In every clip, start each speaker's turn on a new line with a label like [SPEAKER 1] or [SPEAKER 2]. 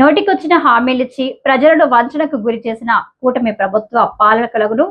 [SPEAKER 1] నోటికొచ్చిన హామీలిచ్చి ప్రజలను వంచనకు గురి చేసిన కూటమి ప్రభుత్వ పాలకులను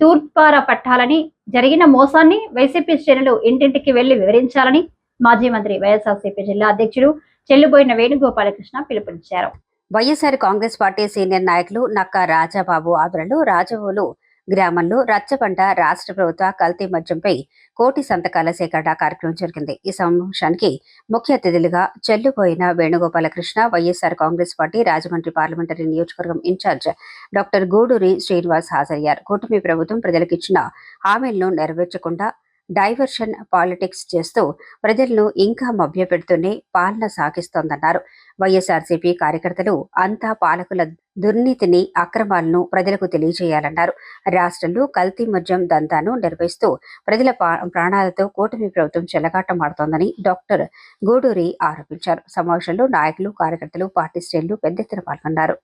[SPEAKER 1] తూర్పార పట్టాలని జరిగిన మోసాన్ని వైసీపీ శ్రేణులు ఇంటింటికి వెళ్ళి వివరించాలని మాజీ మంత్రి వైఎస్ఆర్సీపీ జిల్లా అధ్యక్షుడు చెల్లుబోయిన వేణుగోపాలకృష్ణ పిలుపునిచ్చారు.
[SPEAKER 2] వైఎస్ఆర్ కాంగ్రెస్ పార్టీ సీనియర్ నాయకులు నక్కా రాజాబాబు ఆధ్వర్యంలో రాజవోలు గ్రామంలో రచ్చబండ రాష్ట్ర ప్రభుత్వ కల్తీ మద్యంపై కోటి సంతకాల సేకరణ కార్యక్రమం జరిగింది. ఈ సమావేశానికి ముఖ్య అతిథులుగా Chelluboina Venugopalakrishna YSR Congress party Rajahmundry parliamentary నియోజకవర్గం in charge doctor Guduri Srinivas హాజరయ్యారు. కూటమి ప్రభుత్వం ప్రజలకిచ్చిన హామీలను నెరవేర్చకుండా డైవర్షన్ పాలిటిక్స్ చేస్తూ ప్రజలను ఇంకా మభ్యపెడుతూనే పాలన సాగిస్తోందన్నారు. వైఎస్ఆర్సీపీ కార్యకర్తలు అంతా పాలకుల దుర్నీతిని అక్రమాలను ప్రజలకు తెలియజేయాలన్నారు. రాష్ట్రంలో కల్తీ మద్యం దంతాను నిర్వహిస్తూ ప్రజల ప్రాణాలతో కూటమి ప్రభుత్వం చెలగాటమాడుతోందని డాక్టర్ గూడూరి ఆరోపించారు. సమావేశంలో నాయకులు కార్యకర్తలు పార్టీ శ్రేణులు పెద్ద ఎత్తున పాల్గొన్నారు.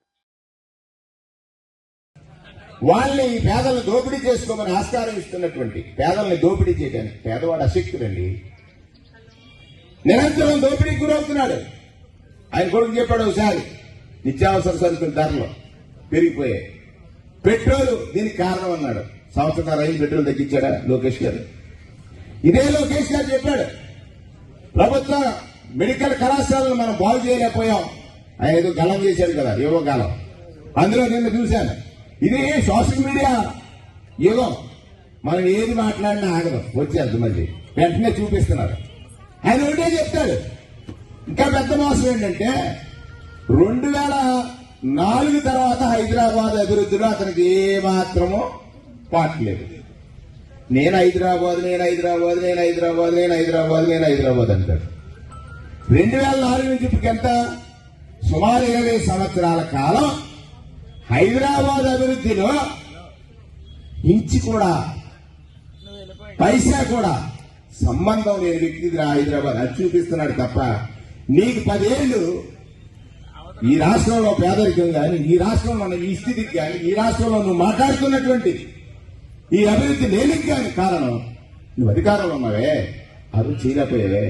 [SPEAKER 3] వాళ్ళని ఈ పేదలను దోపిడీ చేసుకోమని ఆస్కారం ఇస్తున్నటువంటి పేదల్ని దోపిడీ చేయడానికి పేదవాడు అశక్తుడండి. నిరంతరం దోపిడీకి గురవుతున్నాడు. ఆయన కొడుకు చెప్పాడు ఒకసారి నిత్యావసర సరుకుల ధరలు పెరిగిపోయాయి. పెట్రోల్ దీనికి కారణం అన్నాడు. సంవత్సరం రైలు పెట్రోల్ తగ్గించాడా లోకేష్ గారు? ఇదే లోకేష్ గారు చెప్పాడు. ప్రభుత్వ మెడికల్ కళాశాలను మనం బాగు చేయలేకపోయాం. ఆయన ఏదో గలం చేశాడు కదా ఏవో గలం అందులో నిన్న చూశాను. ఇది సోషల్ మీడియా ఏదో మనం ఏది మాట్లాడినా ఆగదు. వచ్చేది మళ్ళీ. వెంటనే చూపిస్తున్నారు. ఆయన ఒకటే చెప్తాడు. ఇంకా పెద్ద మోసం ఏంటంటే రెండు వేల నాలుగు తర్వాత హైదరాబాద్ అభివృద్ధిలో అతనికి ఏ మాత్రమో పాటలేదు నేను హైదరాబాద్ నేను హైదరాబాద్ నేను హైదరాబాద్ నేను హైదరాబాద్ నేను హైదరాబాద్ అంటాడు. రెండు వేల నాలుగు నుంచి ఇప్పటికెంత? సుమారు ఇరవై సంవత్సరాల కాలం హైదరాబాద్ అభివృద్ధిలో ఇంచి కూడా పైసా కూడా సంబంధం లేని వ్యక్తి హైదరాబాద్. అది చూపిస్తున్నాడు తప్ప నీకు పదేళ్ళు ఈ రాష్ట్రంలో పేదరికం కానీ ఈ రాష్ట్రంలో ఉన్న ఈ స్థితికి కానీ ఈ రాష్ట్రంలో నువ్వు మాట్లాడుతున్నటువంటి ఈ అభివృద్ధి లేనికి కానీ కారణం? నువ్వు అధికారంలో ఉన్నావే అభివృద్ధి చేయలేకపోయావే.